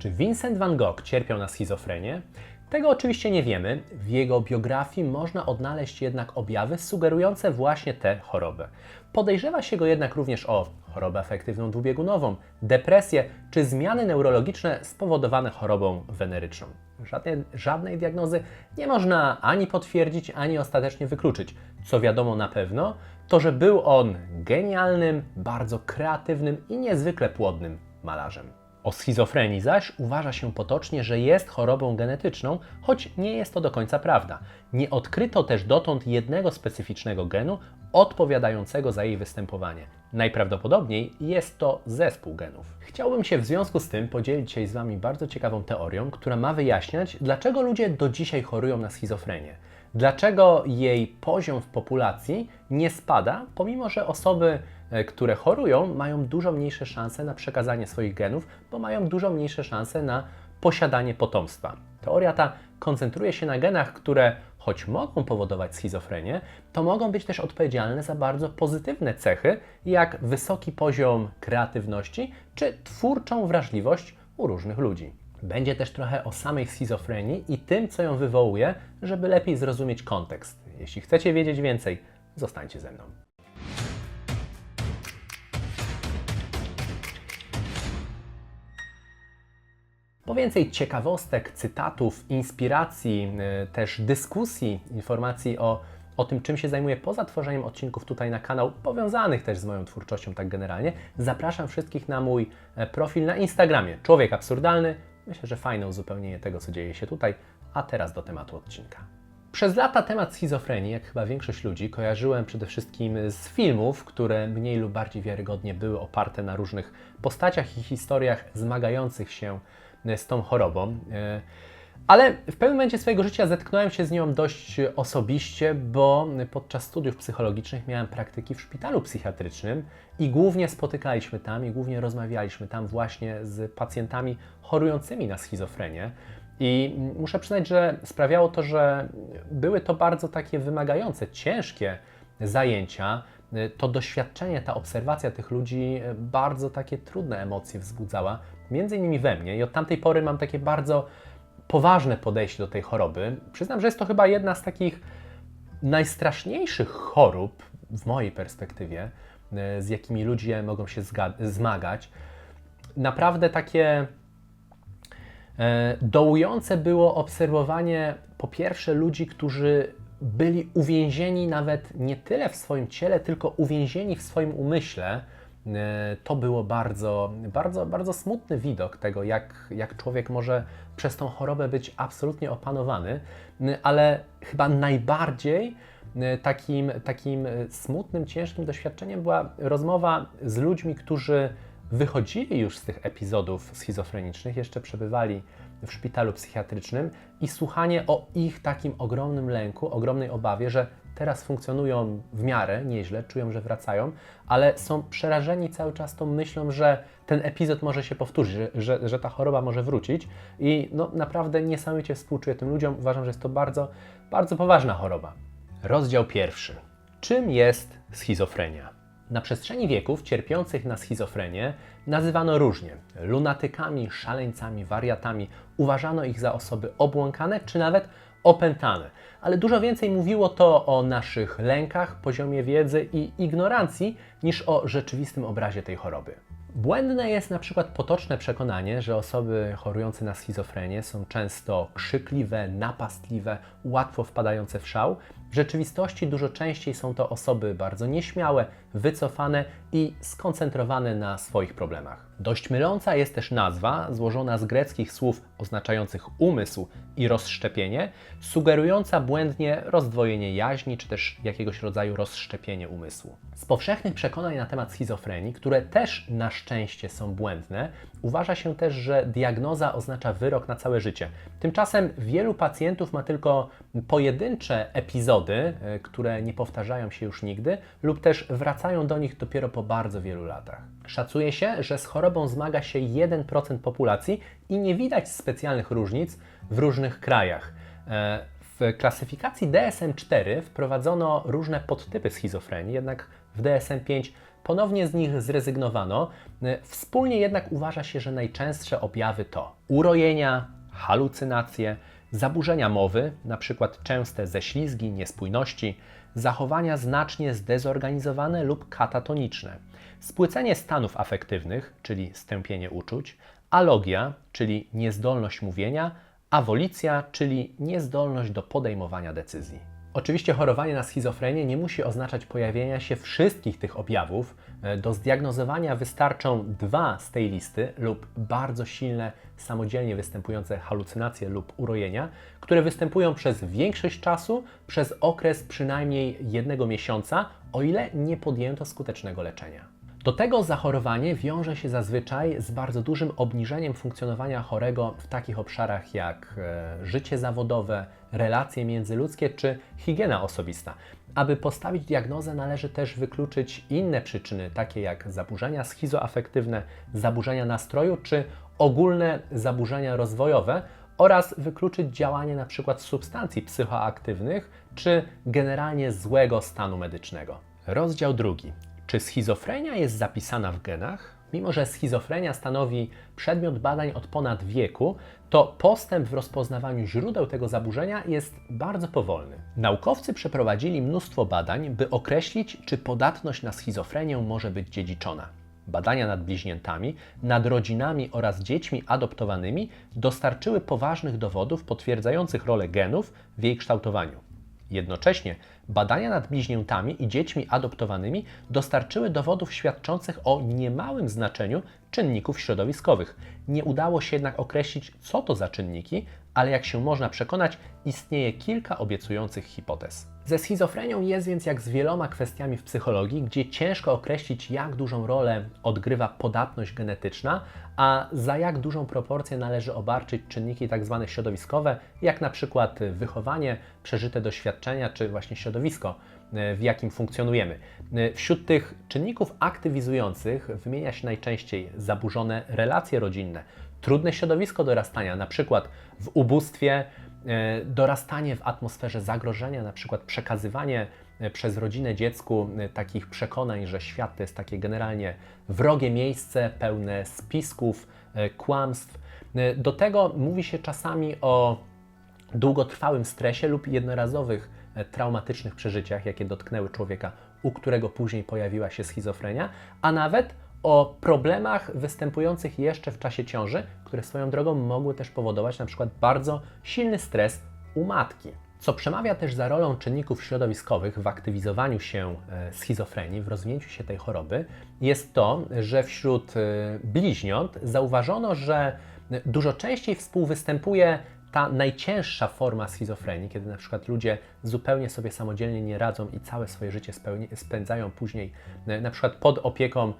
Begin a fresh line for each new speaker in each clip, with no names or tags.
Czy Vincent van Gogh cierpiał na schizofrenię? Tego oczywiście nie wiemy. W jego biografii można odnaleźć jednak objawy sugerujące właśnie tę chorobę. Podejrzewa się go jednak również o chorobę afektywną dwubiegunową, depresję czy zmiany neurologiczne spowodowane chorobą weneryczną. Żadnej, żadnej diagnozy nie można ani potwierdzić, ani ostatecznie wykluczyć. Co wiadomo na pewno, to że był on genialnym, bardzo kreatywnym i niezwykle płodnym malarzem. O schizofrenii zaś uważa się potocznie, że jest chorobą genetyczną, choć nie jest to do końca prawda. Nie odkryto też dotąd jednego specyficznego genu odpowiadającego za jej występowanie. Najprawdopodobniej jest to zespół genów. Chciałbym się w związku z tym podzielić się z Wami bardzo ciekawą teorią, która ma wyjaśniać, dlaczego ludzie do dzisiaj chorują na schizofrenię. Dlaczego jej poziom w populacji nie spada, pomimo że osoby, e, które chorują, mają dużo mniejsze szanse na przekazanie swoich genów, bo mają dużo mniejsze szanse na posiadanie potomstwa. Teoria ta koncentruje się na genach, które choć mogą powodować schizofrenię, to mogą być też odpowiedzialne za bardzo pozytywne cechy, jak wysoki poziom kreatywności czy twórczą wrażliwość u różnych ludzi. Będzie też trochę o samej schizofrenii i tym, co ją wywołuje, żeby lepiej zrozumieć kontekst. Jeśli chcecie wiedzieć więcej, zostańcie ze mną. Po więcej ciekawostek, cytatów, inspiracji, yy, też dyskusji, informacji o, o tym, czym się zajmuję poza tworzeniem odcinków tutaj na kanał, powiązanych też z moją twórczością tak generalnie, zapraszam wszystkich na mój e, profil na Instagramie. Człowiek absurdalny. Myślę, że fajne uzupełnienie tego, co dzieje się tutaj. A teraz do tematu odcinka. Przez lata temat schizofrenii, jak chyba większość ludzi, kojarzyłem przede wszystkim z filmów, które mniej lub bardziej wiarygodnie były oparte na różnych postaciach i historiach zmagających się z tą chorobą. Ale w pewnym momencie swojego życia zetknąłem się z nią dość osobiście, bo podczas studiów psychologicznych miałem praktyki w szpitalu psychiatrycznym i głównie spotykaliśmy tam i głównie rozmawialiśmy tam właśnie z pacjentami chorującymi na schizofrenię. I muszę przyznać, że sprawiało to, że były to bardzo takie wymagające, ciężkie zajęcia. To doświadczenie, ta obserwacja tych ludzi bardzo takie trudne emocje wzbudzała, między innymi we mnie. I od tamtej pory mam takie bardzo poważne podejście do tej choroby. Przyznam, że jest to chyba jedna z takich najstraszniejszych chorób w mojej perspektywie, z jakimi ludzie mogą się zmagać. Naprawdę takie E, dołujące było obserwowanie po pierwsze ludzi, którzy byli uwięzieni nawet nie tyle w swoim ciele, tylko uwięzieni w swoim umyśle. E, to było bardzo, bardzo, bardzo smutny widok tego, jak, jak człowiek może przez tą chorobę być absolutnie opanowany, e, ale chyba najbardziej takim, takim smutnym, ciężkim doświadczeniem była rozmowa z ludźmi, którzy wychodzili już z tych epizodów schizofrenicznych, jeszcze przebywali w szpitalu psychiatrycznym i słuchanie o ich takim ogromnym lęku, ogromnej obawie, że teraz funkcjonują w miarę nieźle, czują, że wracają, ale są przerażeni cały czas tą myślą, że ten epizod może się powtórzyć, że, że, że ta choroba może wrócić. I no, naprawdę niesamowicie współczuję tym ludziom. Uważam, że jest to bardzo, bardzo poważna choroba. Rozdział pierwszy. Czym jest schizofrenia? Na przestrzeni wieków cierpiących na schizofrenię nazywano różnie lunatykami, szaleńcami, wariatami. Uważano ich za osoby obłąkane czy nawet opętane. Ale dużo więcej mówiło to o naszych lękach, poziomie wiedzy i ignorancji niż o rzeczywistym obrazie tej choroby. Błędne jest na przykład potoczne przekonanie, że osoby chorujące na schizofrenię są często krzykliwe, napastliwe, łatwo wpadające w szał. W rzeczywistości dużo częściej są to osoby bardzo nieśmiałe, wycofane i skoncentrowane na swoich problemach. Dość myląca jest też nazwa złożona z greckich słów oznaczających umysł i rozszczepienie, sugerująca błędnie rozdwojenie jaźni czy też jakiegoś rodzaju rozszczepienie umysłu. Z powszechnych przekonań na temat schizofrenii, które też na szczęście są błędne, uważa się też, że diagnoza oznacza wyrok na całe życie. Tymczasem wielu pacjentów ma tylko pojedyncze epizody, e, które nie powtarzają się już nigdy, lub też wracają do nich dopiero po bardzo wielu latach. Szacuje się, że z chorobą zmaga się 1% populacji i nie widać specjalnych różnic w różnych krajach. E, w klasyfikacji DSM-4 wprowadzono różne podtypy schizofrenii, jednak w DSM-5 ponownie z nich zrezygnowano. Y, Wspólnie jednak uważa się, że najczęstsze objawy to urojenia, halucynacje, zaburzenia mowy, np. częste ześlizgi, niespójności, zachowania znacznie zdezorganizowane lub katatoniczne, spłycenie stanów afektywnych, czyli stępienie uczuć, alogia, czyli niezdolność mówienia, awolicja, czyli niezdolność do podejmowania decyzji. Oczywiście chorowanie na schizofrenię nie musi oznaczać pojawienia się wszystkich tych objawów. E, Do zdiagnozowania wystarczą dwa z tej listy lub bardzo silne, samodzielnie występujące halucynacje lub urojenia, które występują przez większość czasu, przez okres przynajmniej jednego miesiąca, o ile nie podjęto skutecznego leczenia. Do tego zachorowanie wiąże się zazwyczaj z bardzo dużym obniżeniem funkcjonowania chorego w takich obszarach jak e, życie zawodowe, relacje międzyludzkie czy higiena osobista. Aby postawić diagnozę, należy też wykluczyć inne przyczyny, takie jak zaburzenia schizoafektywne, zaburzenia nastroju czy ogólne zaburzenia rozwojowe oraz wykluczyć działanie np. substancji psychoaktywnych czy generalnie złego stanu medycznego. Rozdział drugi. Czy schizofrenia jest zapisana w genach? Mimo, że schizofrenia stanowi przedmiot badań od ponad wieku, to postęp w rozpoznawaniu źródeł tego zaburzenia jest bardzo powolny. Naukowcy przeprowadzili mnóstwo badań, by określić, czy podatność na schizofrenię może być dziedziczona. Badania nad bliźniętami, nad rodzinami oraz dziećmi adoptowanymi dostarczyły poważnych dowodów potwierdzających rolę genów w jej kształtowaniu. Jednocześnie badania nad bliźniętami i dziećmi adoptowanymi dostarczyły dowodów świadczących o niemałym znaczeniu czynników środowiskowych. Nie udało się jednak określić, co to za czynniki, ale jak się można przekonać, istnieje kilka obiecujących hipotez. Ze schizofrenią jest więc jak z wieloma kwestiami w psychologii, gdzie ciężko określić, jak dużą rolę odgrywa podatność genetyczna, a za jak dużą proporcję należy obarczyć czynniki tak zwane środowiskowe, jak na przykład wychowanie, przeżyte doświadczenia czy właśnie środowisko, w jakim funkcjonujemy. Wśród tych czynników aktywizujących wymienia się najczęściej zaburzone relacje rodzinne, trudne środowisko dorastania, na przykład w ubóstwie, e, dorastanie w atmosferze zagrożenia, na przykład przekazywanie e, przez rodzinę dziecku e, takich przekonań, że świat to jest takie generalnie wrogie miejsce, pełne spisków, kłamstw. Do tego mówi się czasami o długotrwałym stresie lub jednorazowych traumatycznych przeżyciach, jakie dotknęły człowieka, u którego później pojawiła się schizofrenia, a nawet o problemach występujących jeszcze w czasie ciąży, które swoją drogą mogły też powodować na przykład bardzo silny stres u matki. Co przemawia też za rolą czynników środowiskowych w aktywizowaniu się e, schizofrenii, w rozwinięciu się tej choroby, jest to, że wśród e, bliźniąt zauważono, że dużo częściej współwystępuje ta najcięższa forma schizofrenii, kiedy na przykład ludzie zupełnie sobie samodzielnie nie radzą i całe swoje życie spędzają później e, na przykład pod opieką e,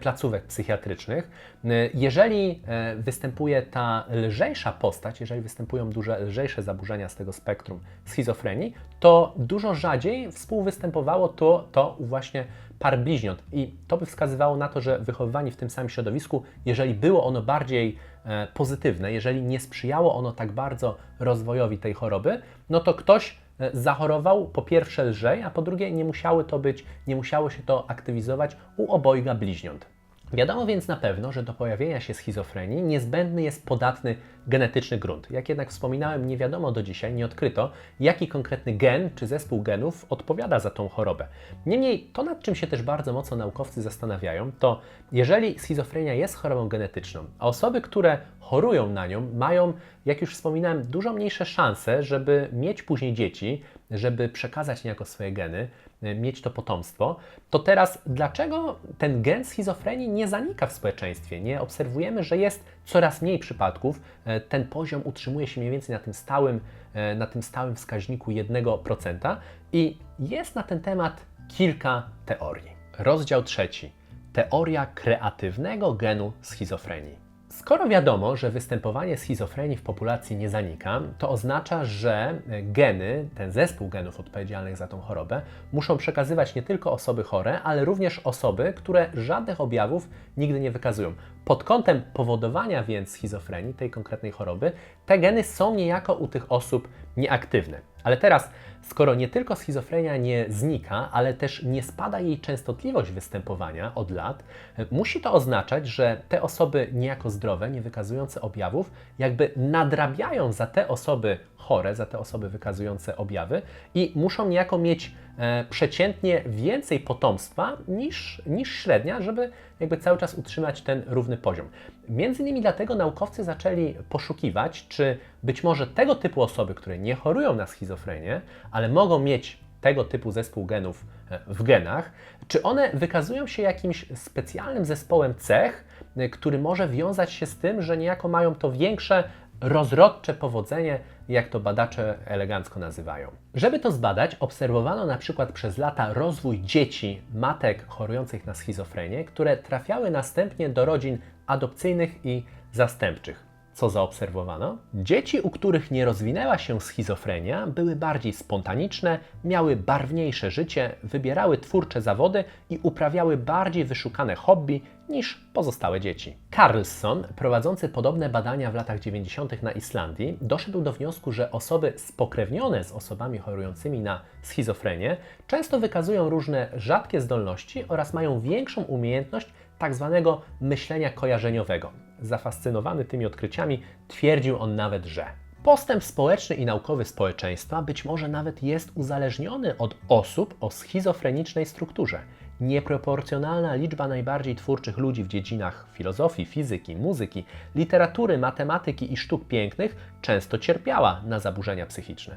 placówek psychiatrycznych. E, Jeżeli e, występuje ta lżejsza postać, jeżeli występują duże, lżejsze zaburzenia z tego spektrum schizofrenii, to dużo rzadziej współwystępowało to, to właśnie par bliźniąt. I to by wskazywało na to, że wychowywani w tym samym środowisku, jeżeli było ono bardziej e, pozytywne, jeżeli nie sprzyjało ono tak bardzo rozwojowi tej choroby, no to ktoś e, zachorował po pierwsze lżej, a po drugie nie musiały to być, nie musiało się to aktywizować u obojga bliźniąt. Wiadomo więc na pewno, że do pojawienia się schizofrenii niezbędny jest podatny genetyczny grunt. Jak jednak wspominałem, nie wiadomo do dzisiaj, nie odkryto, jaki konkretny gen czy zespół genów odpowiada za tą chorobę. Niemniej to, nad czym się też bardzo mocno naukowcy zastanawiają, to jeżeli schizofrenia jest chorobą genetyczną, a osoby, które chorują na nią, mają, jak już wspominałem, dużo mniejsze szanse, żeby mieć później dzieci, żeby przekazać niejako swoje geny, mieć to potomstwo, to teraz dlaczego ten gen schizofrenii nie zanika w społeczeństwie? Nie obserwujemy, że jest coraz mniej przypadków, e, ten poziom utrzymuje się mniej więcej na tym stałym, e, na tym stałym wskaźniku 1% i jest na ten temat kilka teorii. Rozdział trzeci. Teoria kreatywnego genu schizofrenii. Skoro wiadomo, że występowanie schizofrenii w populacji nie zanika, to oznacza, że geny, ten zespół genów odpowiedzialnych za tą chorobę, muszą przekazywać nie tylko osoby chore, ale również osoby, które żadnych objawów nigdy nie wykazują. Pod kątem powodowania więc schizofrenii, tej konkretnej choroby, te geny są niejako u tych osób nieaktywne. Ale teraz skoro nie tylko schizofrenia nie znika, ale też nie spada jej częstotliwość występowania od lat, musi to oznaczać, że te osoby niejako zdrowe, nie wykazujące objawów, jakby nadrabiają za te osoby chore, za te osoby wykazujące objawy i muszą niejako mieć e, przeciętnie więcej potomstwa niż, niż średnia, żeby jakby cały czas utrzymać ten równy poziom. Między innymi dlatego naukowcy zaczęli poszukiwać, czy być może tego typu osoby, które nie chorują na schizofrenię, ale mogą mieć tego typu zespół genów e, w genach, czy one wykazują się jakimś specjalnym zespołem cech, e, który może wiązać się z tym, że niejako mają to większe rozrodcze powodzenie, jak to badacze elegancko nazywają. Żeby to zbadać, obserwowano na przykład przez lata rozwój dzieci matek chorujących na schizofrenię, które trafiały następnie do rodzin adopcyjnych i zastępczych. Co zaobserwowano? Dzieci, u których nie rozwinęła się schizofrenia, były bardziej spontaniczne, miały barwniejsze życie, wybierały twórcze zawody i uprawiały bardziej wyszukane hobby niż pozostałe dzieci. Carlson, prowadzący podobne badania w latach 90. na Islandii, doszedł do wniosku, że osoby spokrewnione z osobami chorującymi na schizofrenię często wykazują różne rzadkie zdolności oraz mają większą umiejętność tak zwanego myślenia kojarzeniowego. Zafascynowany tymi odkryciami, twierdził on nawet, że postęp społeczny i naukowy społeczeństwa być może nawet jest uzależniony od osób o schizofrenicznej strukturze. Nieproporcjonalna liczba najbardziej twórczych ludzi w dziedzinach filozofii, fizyki, muzyki, literatury, matematyki i sztuk pięknych często cierpiała na zaburzenia psychiczne.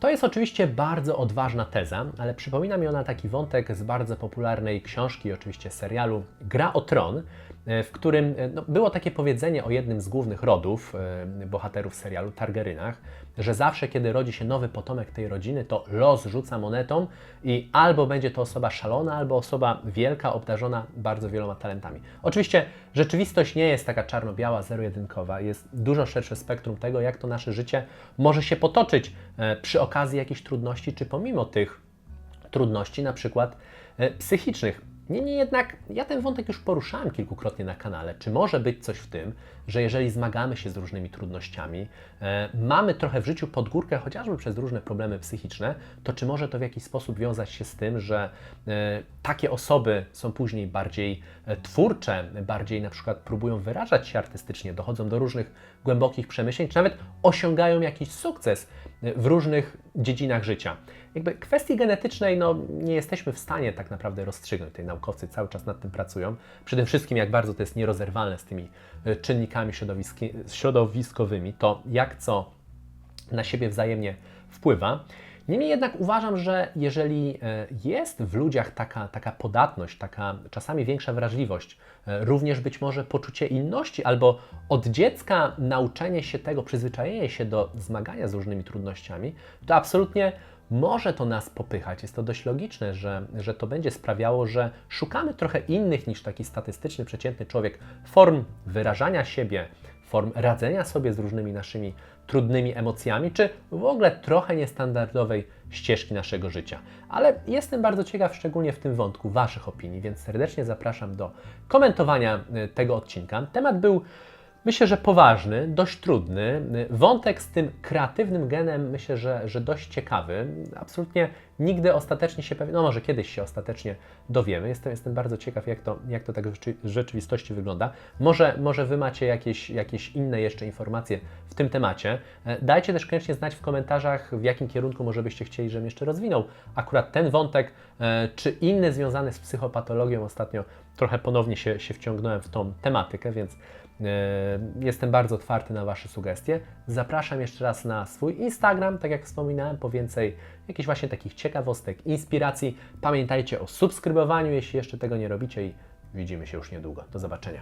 To jest oczywiście bardzo odważna teza, ale przypomina mi ona taki wątek z bardzo popularnej książki, oczywiście serialu Gra o Tron, w którym e, no, było takie powiedzenie o jednym z głównych rodów e, bohaterów serialu, Targarynach, że zawsze, kiedy rodzi się nowy potomek tej rodziny, to los rzuca monetą i albo będzie to osoba szalona, albo osoba wielka, obdarzona bardzo wieloma talentami. Oczywiście rzeczywistość nie jest taka czarno-biała, zero-jedynkowa. Jest dużo szersze spektrum tego, jak to nasze życie może się potoczyć przy okazji jakichś trudności, czy pomimo tych trudności, na przykład psychicznych. Niemniej jednak ja ten wątek już poruszałem kilkukrotnie na kanale. Czy może być coś w tym, że jeżeli zmagamy się z różnymi trudnościami, e, mamy trochę w życiu podgórkę chociażby przez różne problemy psychiczne, to czy może to w jakiś sposób wiązać się z tym, że e, takie osoby są później bardziej e, twórcze, bardziej na przykład próbują wyrażać się artystycznie, dochodzą do różnych głębokich przemyśleń, czy nawet osiągają jakiś sukces w różnych dziedzinach życia. Jakby kwestii genetycznej no, nie jesteśmy w stanie tak naprawdę rozstrzygnąć. Tej naukowcy cały czas nad tym pracują. Przede wszystkim, jak bardzo to jest nierozerwalne z tymi e, czynnikami środowiskowymi, to jak co na siebie wzajemnie wpływa. Niemniej jednak uważam, że jeżeli e, jest w ludziach taka, taka podatność, taka czasami większa wrażliwość, e, również być może poczucie inności, albo od dziecka nauczenie się tego, przyzwyczajenie się do zmagania z różnymi trudnościami, to absolutnie może to nas popychać. Jest to dość logiczne, że, że to będzie sprawiało, że szukamy trochę innych niż taki statystyczny, przeciętny człowiek form wyrażania siebie, form radzenia sobie z różnymi naszymi trudnymi emocjami, czy w ogóle trochę niestandardowej ścieżki naszego życia. Ale jestem bardzo ciekaw, szczególnie w tym wątku, Waszych opinii, więc serdecznie zapraszam do komentowania y, tego odcinka. Temat był Myślę, że poważny, dość trudny. Wątek z tym kreatywnym genem myślę, że, że dość ciekawy. Absolutnie nigdy ostatecznie się pewnie, no może kiedyś się ostatecznie dowiemy. Jestem, jestem bardzo ciekaw, jak to, jak to tak w rzeczywistości wygląda. Może, może Wy macie jakieś, jakieś inne jeszcze informacje w tym temacie. E, dajcie też koniecznie znać w komentarzach, w jakim kierunku może byście chcieli, żebym jeszcze rozwinął akurat ten wątek, e, czy inny związany z psychopatologią. Ostatnio trochę ponownie się, się wciągnąłem w tą tematykę, więc jestem bardzo otwarty na Wasze sugestie. Zapraszam jeszcze raz na swój Instagram, tak jak wspominałem, po więcej jakichś właśnie takich ciekawostek, inspiracji. Pamiętajcie o subskrybowaniu, jeśli jeszcze tego nie robicie i widzimy się już niedługo. Do zobaczenia.